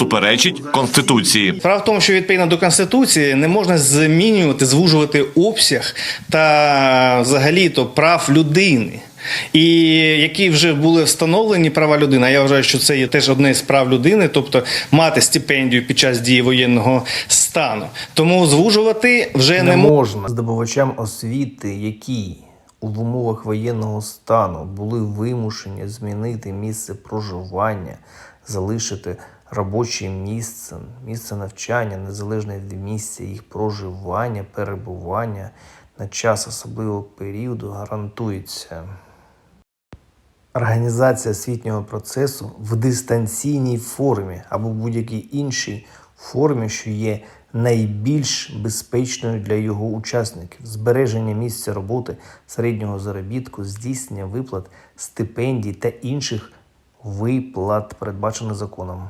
суперечить конституції. Справа в тому, що відповідно до конституції не можна змінювати, звужувати обсяг та взагалі то прав людини. І які вже були встановлені права людини, а я вважаю, що це є теж одне з прав людини, тобто мати стипендію під час дії воєнного стану. Тому звужувати вже не, не можна. можна здобувачам освіти, які в умовах воєнного стану були вимушені змінити місце проживання, залишити робоче місце, місце навчання, незалежно від місця їх проживання, перебування на час особливого періоду гарантується. Організація освітнього процесу в дистанційній формі або будь-якій іншій формі, що є найбільш безпечною для його учасників, збереження місця роботи, середнього заробітку, здійснення виплат, стипендій та інших виплат, передбачених законом.